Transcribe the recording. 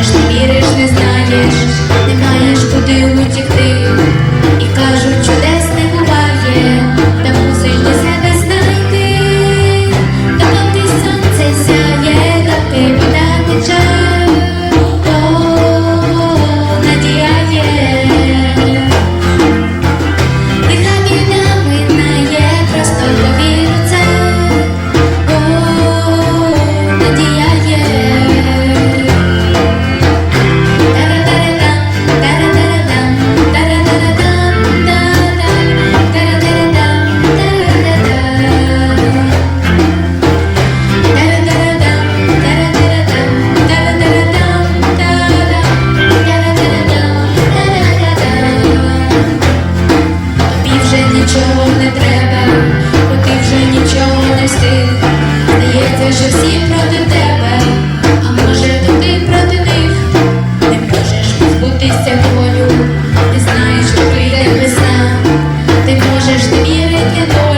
йдеш, не віриш, не знаєш, не знаєш, куди утікти. волю, ти знаєш, що прийде весна, ти можеш не вірити.